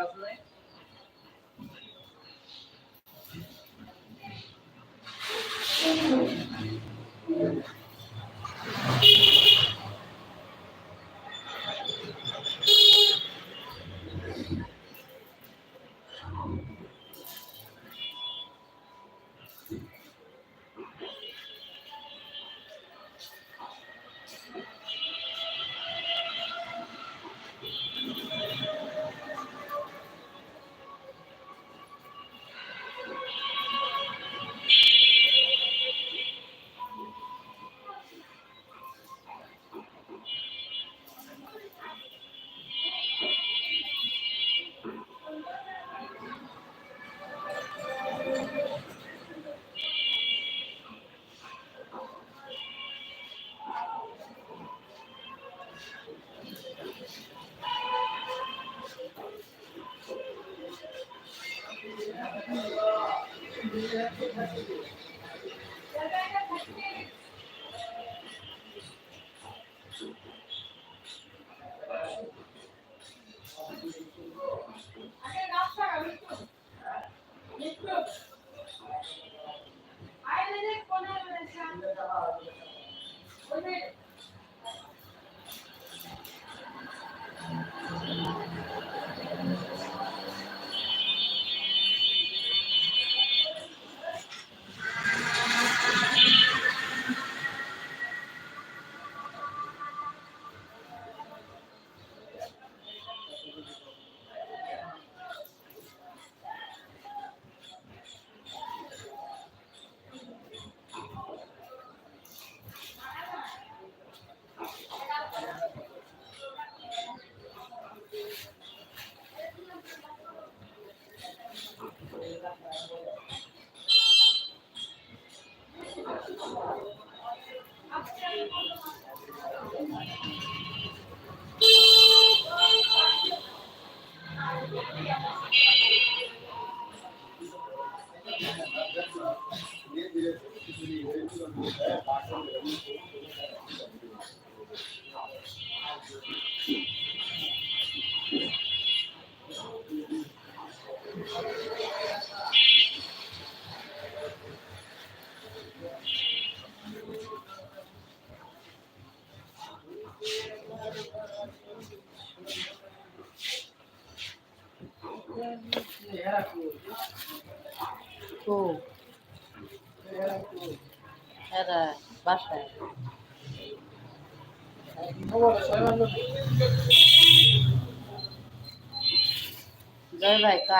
O Thank you.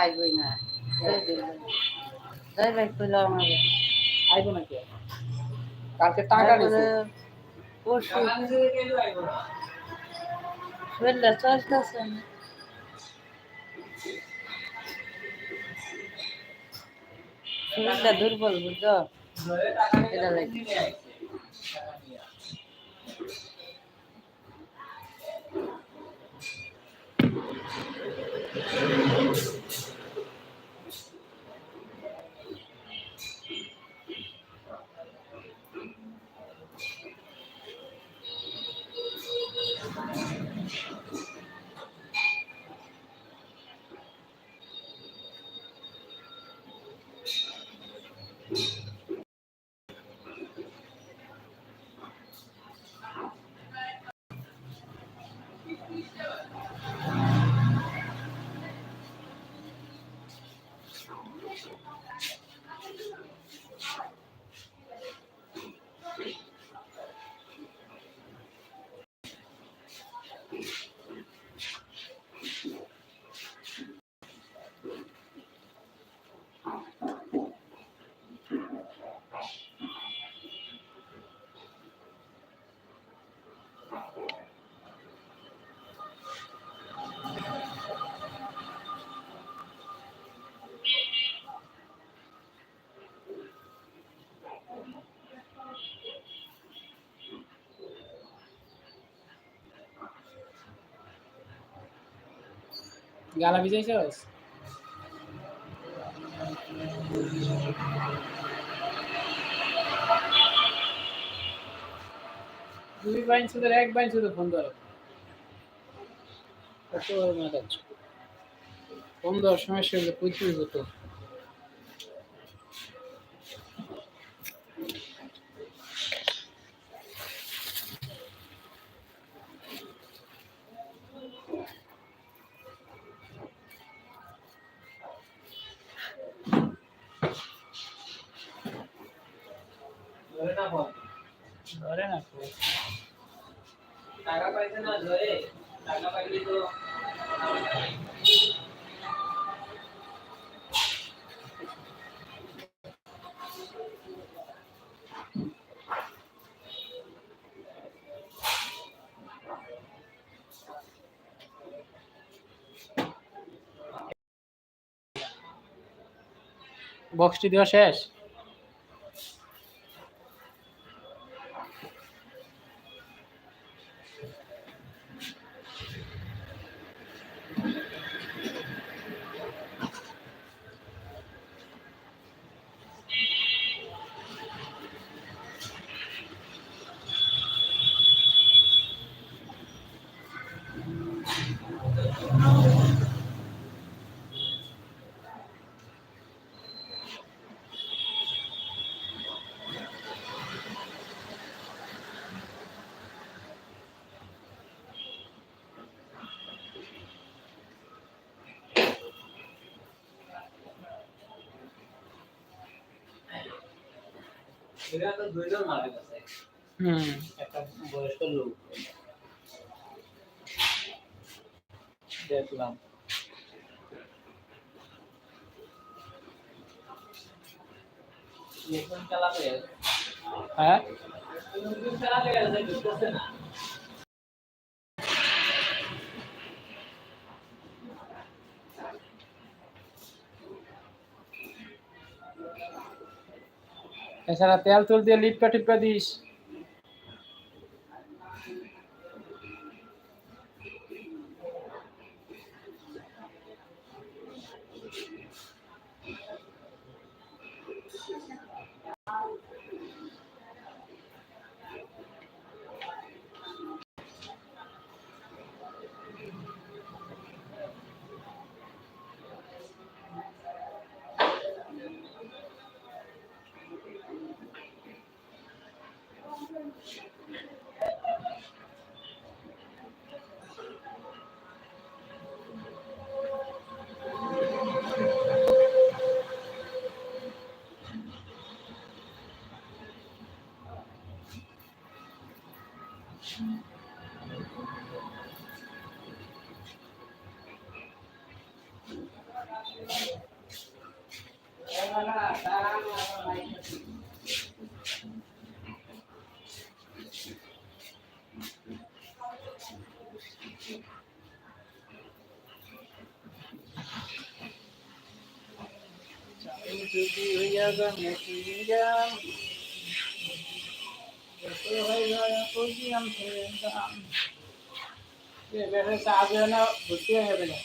আইবই না। জয় ভাই কইল আমাকে। আইব নাকি? কালকে টাকা নিছে। পরশু। শরীরটা চলতেছে না। শরীরটা দুর্বল বুঝছ? এটা লাগে। গালা ভিজাইছস? দুই বাইন শুধু এক বাইন শুধু ফোন ধরো। ফোন দেওয়ার সময় সে কইতে হইব ধরে না। টাকা পাইছে না ধরে টাকা পাইলে তো বক্সটি দেওয়া শেষ হুম একটা বয়স্ক লোক দেখলাম হ্যাঁ? এছাড়া তেল তুল দিয়ে লিপকা টিপকা দিস। Thank হইয়া গান গান যত হয় যায় কই আম ছেড়ে দাম এ বেরে সাজে না ভর্তি হয়ে যাবে না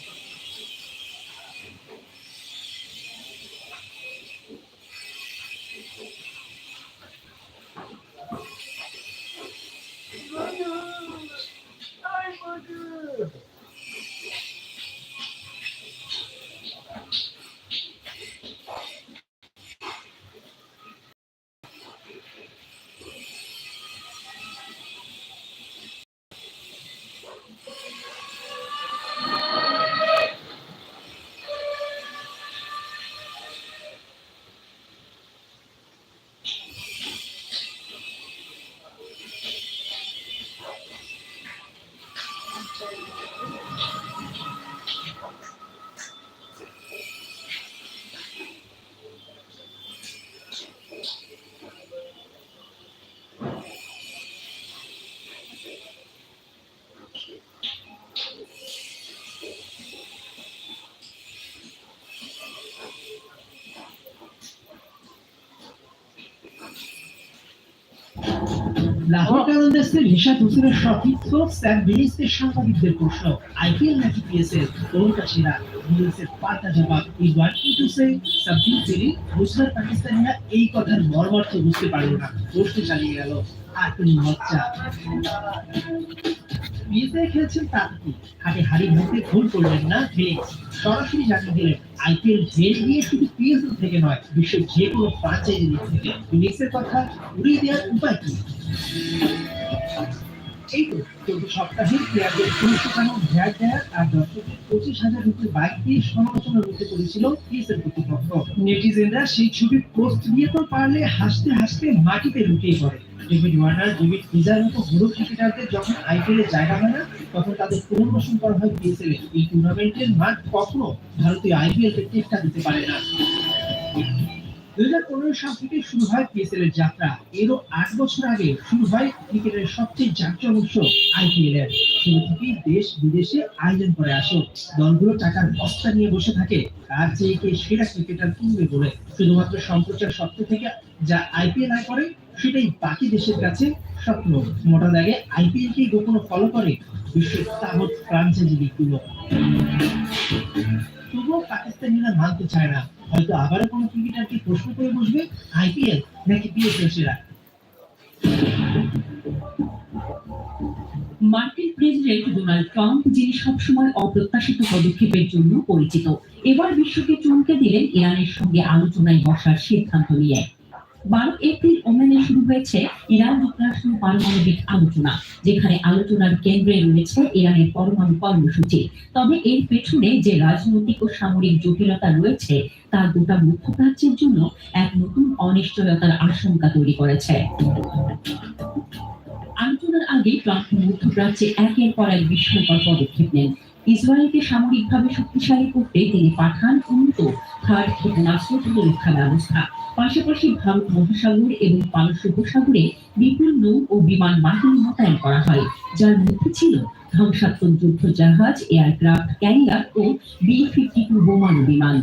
লাহোর কালান্দার্সের রিশাদ হোসেনের সতীর্থ স্যাম বিলিসের সাংবাদিকদের প্রশ্ন। আইপিএল নাকি পিএসএল? সেরা। বিলিসের পাল্টা জবাব is one to say something silly Gujarat পাকিস্তানিরা এই কথার মর্মার্থ বুঝতে পারল না। প্রশ্ন চালিয়ে গেল, আর তুমি মজ্জা পিএসএ খেলছেন তাতে হাতে হাড়ি মুখে ভুল করলেন না ফিলিক্স সরাসরি জানিয়ে দিলেন আইপিএল ঝেড়ে দিয়ে শুধু পিএসএল থেকে নয়, বিশ্বের যে কোনো লিগ থেকে। ফিলিক্সের কথা উড়িয়ে দেওয়ার উপায় কি? হাসতে হাসতে মাটিতে লুটিয়ে পড়ে। মতো যখন আইপিএল জায়গা হয় না, তখন তাদের পুনর্বাসন করা হয় পিএসএল এই টুর্নামেন্টের মাঠ কখনো ভারতীয় আইপিএল কে টেক্কা দিতে পারে না। দুই হাজার পনেরো সাল থেকে শুরু হয় পিএসএল এর যাত্রা। এরও আট বছর আগে শুরু হয় ক্রিকেটের সবচেয়ে জাঁকজমক শো আইপিএল এর শুরু থেকেই দেশ বিদেশে আয়োজন করে আসো। দলগুলো টাকার বস্তা নিয়ে বসে থাকে। কে সেরা ক্রিকেটার কিনবে বলে শুধুমাত্র সম্প্রচার সত্য থেকে যা আইপিএল আয় করে, সেটাই বাকি দেশের কাছে স্বপ্ন। মোটা দাগে আইপিএল কে গোপনে ফলো করে বিশ্বের তাবৎ ফ্রাঞ্চাইজি লিগগুলো তবুও পাকিস্তানিরা মানতে চায় না। হয়তো আবারও কোনো ক্রিকেটারকে প্রশ্ন করে বসবে, আইপিএল নাকি পিএসএল সেরা মার্কিন প্রেসিডেন্ট ডোনাল্ড ট্রাম্প, যিনি সবসময় অপ্রত্যাশিত পদক্ষেপের জন্য পরিচিত, এবার বিশ্বকে চমকে দিলেন ইরানের সঙ্গে আলোচনায় বসার সিদ্ধান্ত নিয়ে। বারো এপ্রিল ওমেনে শুরু হয়েছে ইরান যুক্তরাষ্ট্র পারমাণবিক আলোচনা, যেখানে আলোচনার কেন্দ্রে রয়েছে ইরানের পরমাণু কর্মসূচি। তবে এর পেছনে যে রাজনৈতিক ও সামরিক জটিলতা রয়েছে, তা গোটা মধ্যপ্রাচ্যের জন্য এক নতুন অনিশ্চয়তার আশঙ্কা তৈরি করেছে। আলোচনার আগে ট্রাম্প মধ্যপ্রাচ্যে একের পর এক বিস্ময়কর পদক্ষেপ নেন। ইসরায়েলকে সামরিকভাবে শক্তিশালী করতে তিনি পাঠান উন্নত থার্ড ক্ষেপণাস্ত্র ব্যবস্থা। পাশাপাশি ভারত মহাসাগর এবং পারস্য উপসাগরে বিপুল নৌ ও বিমান বাহিনী মোতায়েন করা হয়, যার মধ্যে ছিল ধ্বংসাত্মক যুদ্ধ জাহাজ এয়ারক্রাফট, ক্যারিয়ার ও বি ফিফটি টু বোমারু বিমান।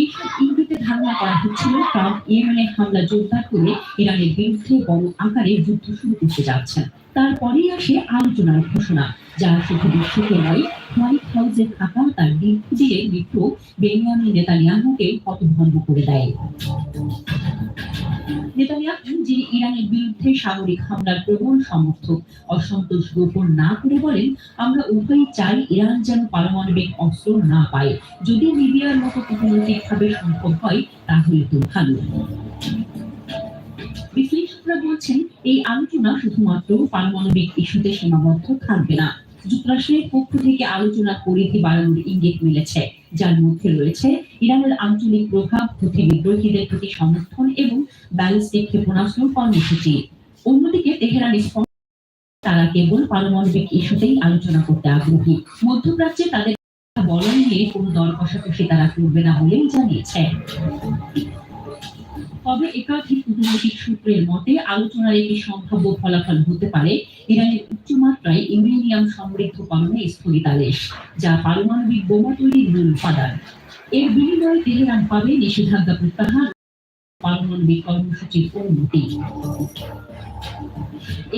এইসব ইঙ্গিতে ধারণা করা হচ্ছিল ট্রাম্প ইয়েমেনে হামলা জোরদার করে ইরানের বিরুদ্ধে বড় আকারে যুদ্ধ শুরু করতে যাচ্ছেন। তারপরেই আসে আলোচনার ঘোষণা, যা শুধু বিশ্বকে নয়, হোয়াইট হাউসে থাকা তার দীর্ঘদিনের মিত্র বেনিয়ামিন নেতানিয়াহুকে হতভম্ব করে দেয়। নেতানিয়াহু যিনি ইরানের বিরুদ্ধে সামরিক হামলার প্রবল সমর্থক অসন্তোষ গোপন না করে বলেন, আমরা উভয়ই চাই ইরান যেন পারমাণবিক অস্ত্র না পায়। যদি লিবিয়ার মতো কূটনৈতিকভাবে সম্ভব হয়, তাহলে তো ভালো। বিশ্লেষকরা বলছেন, এই আলোচনা শুধুমাত্র পারমাণবিক ইস্যুতে সীমাবদ্ধ থাকবে না। যুক্তরাষ্ট্রের পক্ষ থেকে আলোচনার পরিধি বাড়ানোর ইঙ্গিত মিলেছে, যার মধ্যে রয়েছে ইরানের আঞ্চলিক প্রভাব হুথি বিদ্রোহীদের প্রতি সমর্থন এবং ব্যালিস্টিক ক্ষেপণাস্ত্র কর্মসূচি। অন্যদিকে তেহরান তারা কেবল পারমাণবিক ইস্যুতেই আলোচনা করতে আগ্রহী। মধ্যপ্রাচ্যে তাদের বলয় নিয়ে কোনো দর কষাকষি তারা করবে না বলেই জানিয়েছে। তবে একাধিক কূটনৈতিক সূত্রের মতে আলোচনার একটি সম্ভাব্য ফলাফল হতে পারে। ইরানের উচ্চমাত্রায় ইউরেনিয়াম সমৃদ্ধকরণে স্থগিতাদেশ, যা পারমাণবিক বোমা তৈরির মূল উপাদান। এর বিনিময়ে তেহরান পাবে নিষেধাজ্ঞা প্রত্যাহার পারমাণবিক কর্মসূচির অনুমতি।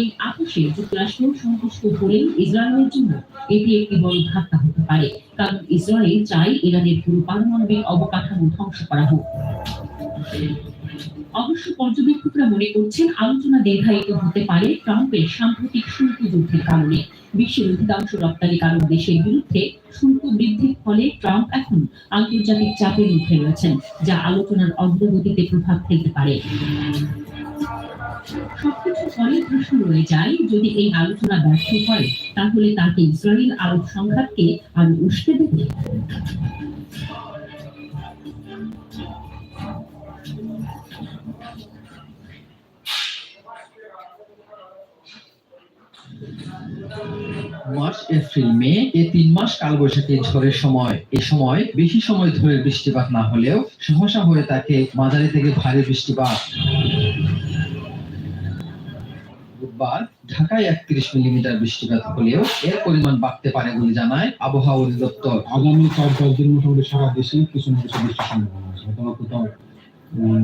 এই আপোষে যুক্তরাষ্ট্র সন্তুষ্ট হলেই ইসরায়েলের জন্য এটি একটি বড় ধাক্কা হতে পারে, কারণ ইসরায়েল চায় ইরানের পুরো পারমাণবিক অবকাঠামো ধ্বংস করা হোক। অবশ্য পর্যবেক্ষকরা মনে করছেন আলোচনা দীর্ঘায়িত হতে পারে ট্রাম্পের সাম্প্রতিক শুল্ক যুদ্ধের কারণে। বিশ্বের অধিকাংশ রপ্তানিকারক দেশের বিরুদ্ধে শুল্ক বৃদ্ধির ফলে ট্রাম্প এখন আন্তর্জাতিক চাপের মুখে রয়েছেন, যা আলোচনার অগ্রগতিতে প্রভাব ফেলতে পারে। সবকিছু পরে প্রশ্ন রয়ে যায়, যদি এই আলোচনা ব্যর্থ হয়, তাহলে তাকে ইসরায়েল আরব সংঘাতকে আরও উস্কে দেবে। মার্চ এপ্রিল, মে এই তিন মাস কালবৈশাখী ঝড়ের সময়। এ সময় বেশি সময় ধরে বৃষ্টিপাত না হলেও সহসা হয়ে থাকে মাঝারি থেকে ভারী বৃষ্টিপাত। বুধবার ঢাকায় একত্রিশ মিলিমিটার বৃষ্টিপাত হলেও এর পরিমাণ বাড়তে পারে বলে জানায় আবহাওয়া অধিদপ্তর। আগামী চার পাঁচ দিন মোটামুটি সারা দেশে কিছু না কিছু বৃষ্টির সম্ভাবনা আছে। অথবা কোথাও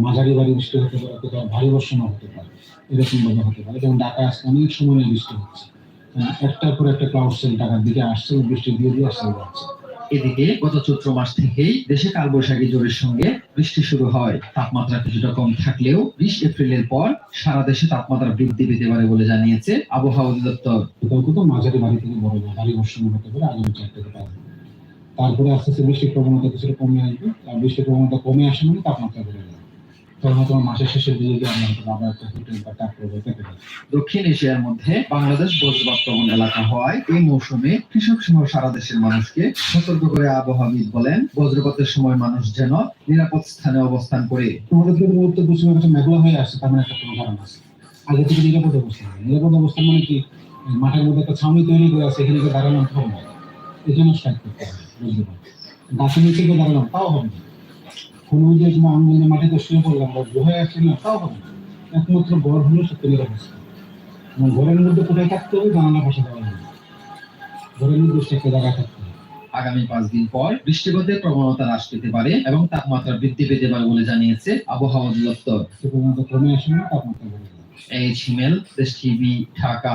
মাঝারি বাড়ি বৃষ্টি হতে পারে, কোথাও ভারী বর্ষণও হতে পারে, এরকম ভাবে হতে পারে। যেমন ঢাকায় আজকে অনেক সময় বৃষ্টি হচ্ছে। একটার পর একটা ক্লাউড সেল ঢাকার দিকে আসছে বৃষ্টি দিয়ে দিয়ে আসছে যাচ্ছে এদিকে গত চৈত্র মাস থেকেই দেশে কালবৈশাখী জোরের সঙ্গে বৃষ্টি শুরু হয়। তাপমাত্রা কিছুটা কম থাকলেও বিশ এপ্রিলের পর সারা দেশে তাপমাত্রা বৃদ্ধি পেতে পারে বলে জানিয়েছে আবহাওয়া অধিদপ্তর। কোথাও মাঝারি বাড়ি থেকে বড় ভারী বর্ষণ হতে পারে আগামী চার থেকে পাঁচ তারপরে আস্তে আস্তে বৃষ্টির প্রবণতা কিছুটা কমে আসবে। আর বৃষ্টির প্রবণতা কমে আসে মানে তাপমাত্রা বেড়ে যাবে। মাসের একটা হিটের বা পেতে পারি। দক্ষিণ এশিয়ার মধ্যে বাংলাদেশ বজ্রপাত এলাকা হওয়ায় এই মৌসুমে কৃষক সহ সারা দেশের মানুষকে সতর্ক করে আবহাওয়াবিদ বলেন, বজ্রপাতের সময় মানুষ যেন নিরাপদ স্থানে অবস্থান করে। তোমাদের উত্তর পশ্চিমের কাছে মেঘলা হয়ে আসছে তার মানে একটা কারণ আছে। আগে থেকে নিরাপদ অবস্থান নিরাপদ অবস্থান মানে কি? মাঠের মধ্যে একটা ছাউনি তৈরি করে আছে, এখানে দাঁড়ানো হবে না। এই জন্য স্ট্রাইক করতে হবে গাছের নিচে দাঁড়ালাম তাও হবে না। যে আঙ্গুলে মাটিতে শুয়ে পড়লাম বা হয়ে আসছে তাও হবে না। একমাত্র গড় হলো সত্যি নিরাপদ এবং ঘরের মধ্যে কোথায় থাকতে হবে জানালা পাশে দেওয়া হবে ঘরের মধ্যে একটা জায়গায় থাকতে হবে। আগামী পাঁচ দিন পর বৃষ্টিপাতের প্রবণতা হ্রাস পেতে পারে এবং তাপমাত্রা বৃদ্ধি পেতে পারে বলে জানিয়েছে আবহাওয়া অধিদপ্তর। সে পর্যন্ত কমে আসে না তাপমাত্রা এইচ হিমেল দেশ টিভি ঢাকা।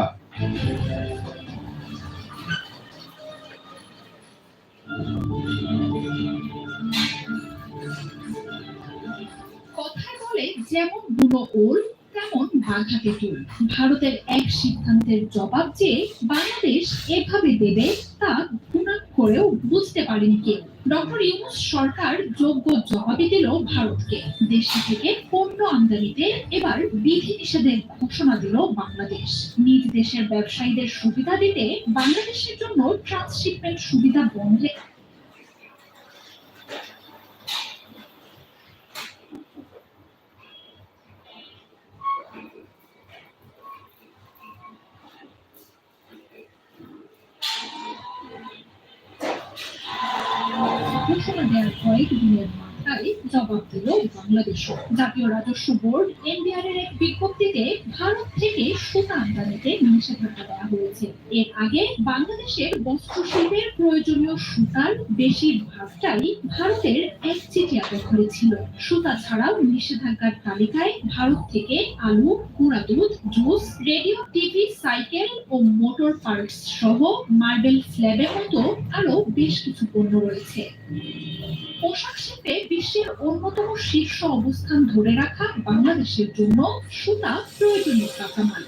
যেমন বুনো ওল, তেমন বাঘাতে টুল ভারতের এক সিদ্ধান্তের জবাব যে বাংলাদেশ এভাবে দেবে তা গুণাক করেও বুঝতে পারেনি কেউ ডক্টর ইউনুস সরকার যোগ্য জবাবই দিল ভারতকে। দেশ থেকে পণ্য আমদানিতে এবার বিধি নিষেধের ঘোষণা দিল বাংলাদেশ। নিজ দেশের ব্যবসায়ীদের সুবিধা দিতে বাংলাদেশের জন্য ট্রান্সশিপমেন্ট সুবিধা বন্ধে ঘোষণা দেওয়ার কয়েক দিনের মাথায় জবাব দিল বাংলাদেশ জাতীয় রাজস্ব বোর্ড এনবিআর এক বিজ্ঞপ্তিতে ভারত থেকে সুতা আমদানিতে নিষেধাজ্ঞা দেওয়া হয়েছে। এর আগে বাংলাদেশের বস্ত্র শিল্পের প্রয়োজনীয় সুতার বেশিরভাগটাই ভারতের দখলে ছিল সুতা ছাড়াও নিষেধাজ্ঞার তালিকায় ভারত থেকে আলু, গুঁড়া দুধ, জুস, রেডিও, টিভি, সাইকেল ও মোটর পার্টস সহ মার্বেল স্ল্যাবের মতো আরও বেশ কিছু পণ্য রয়েছে। পোশাক শিল্পে বিশ্বের অন্যতম শীর্ষ অবস্থান ধরে রাখা বাংলাদেশের জন্য সুতা প্রয়োজনীয় কাঁচামাল।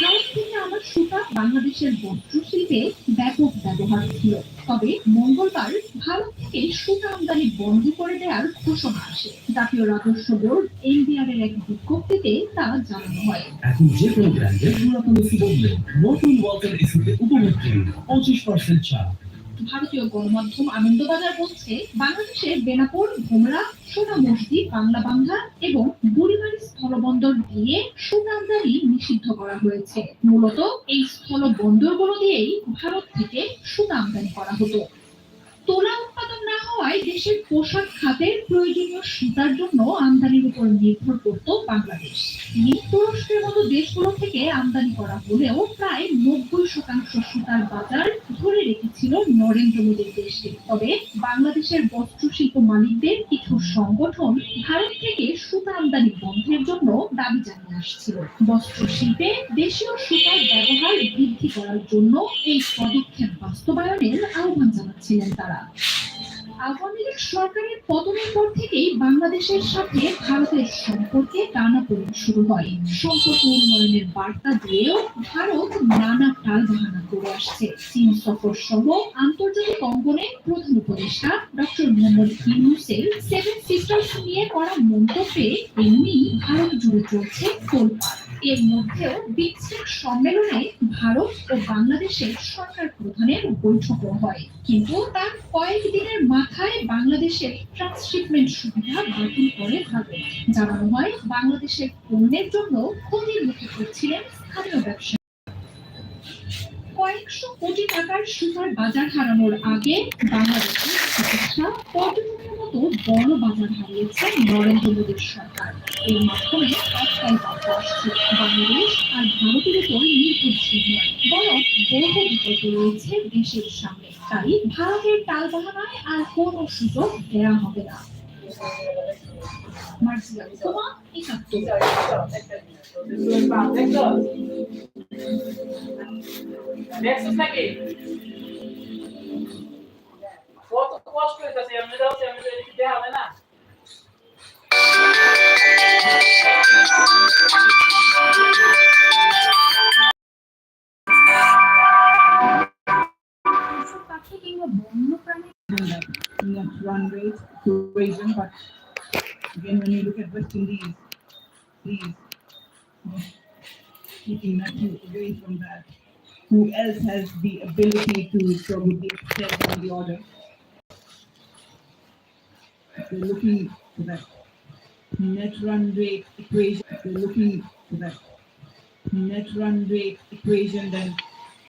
ভারত থেকে আমার সুতা বাংলাদেশের বস্ত্র শিল্পে ব্যাপক ব্যবহার ছিল। তবে মঙ্গলবার ভারত থেকে সুতা আমদানি বন্ধ করে দেওয়ার ঘোষণা আসে। জাতীয় রাজস্ব বোর্ড এনবিআর এর এক বিজ্ঞপ্তিতে তা জানানো হয়। এখন যে কোনো ব্র্যান্ডের নতুন ওয়ালটন এসিতে উপভোগ করুন পঁচিশ পার্সেন্ট ছাড়। ভারতীয় গণমাধ্যম আনন্দবাজার বলছে, বাংলাদেশের বেনাপোল, ভোমরা, সোনা মসজিদ, বাংলা বাংলা এবং বুড়িবাড়ি স্থলবন্দর দিয়ে সুনামদারি নিষিদ্ধ করা হয়েছে। মূলত এই স্থল বন্দরগুলো দিয়েই ভারত থেকে সুনামদানি করা হতো। তোলা উৎপাদন না হওয়ায় দেশের পোশাক খাতের প্রয়োজনীয় সুতার জন্য আমদানির উপর নির্ভর করত বাংলাদেশ। তুরস্কের মতো দেশগুলো থেকে আমদানি করা হলেও প্রায় নব্বই শতাংশ সুতার বাজার ধরে রেখেছিল নরেন্দ্র মোদীর দেশে। তবে বাংলাদেশের বস্ত্র শিল্প মালিকদের কিছু সংগঠন ভারত থেকে সুতা আমদানি বন্ধের জন্য দাবি জানিয়ে আসছিল। বস্ত্র শিল্পে দেশীয় সুতার ব্যবহার বৃদ্ধি করার জন্য এই পদক্ষেপ বাস্তবায়নের আহ্বান জানাচ্ছিলেন তারা। সরকারের পতনের পর থেকেই বাংলাদেশের সাথে ভারতের সম্পর্কে টানাপোড়েন শুরু হয়। সম্পর্ক উন্নয়নের বার্তা দিয়েও ভারত নানা টালবাহানা করে আসছে। চীন সফর সহ আন্তর্জাতিক অঙ্গনে প্রধান উপদেষ্টা ডক্টর মোহাম্মদ সেভেন সিস্টার্স নিয়ে করা মন্তব্যে এমনি ভারত জুড়ে চলছে তোলপাড়। এর মধ্যেও বিচ্ছেদ সম্মেলনে ভারত ও বাংলাদেশের সরকার প্রধানের বৈঠক হয়। কিন্তু তার কয়েকদিনের মাথায় বাংলাদেশের ট্রান্সশিপমেন্ট সুবিধা বাতিল করে ভারত। জানানো হয়, বাংলাদেশের পণ্যের জন্য ক্ষতির মুখে পড়ছিলেন স্থানীয় ব্যবসা কয়েকশো কোটি টাকার সুতার বাজার হারানোর আগে বাংলাদেশের চিকিৎসা পর্যটনের মতো বড় বাজার হারিয়েছে নরেন্দ্র মোদীর সরকার। এর মাধ্যমে একটাই আসছে, বাংলাদেশ আর ভারতের উপর নির্ভরশীল নয়, বরং বহু বিকল্প রয়েছে দেশের সামনে। তাই ভারতের টালবাহানায় আর কোনো সুযোগ দেওয়া হবে না। কত কষ্ট হইতেছে এমনি যাচ্ছে এমনি দেওয়া হবে না পাখি কিংবা বন্য প্রাণী? Equation, but again, when you look at West Indies, please, keeping Matthew away from that. Who else has the ability to probably excel on the order? If you're looking for that net run rate equation, if you're looking for that net run rate equation, then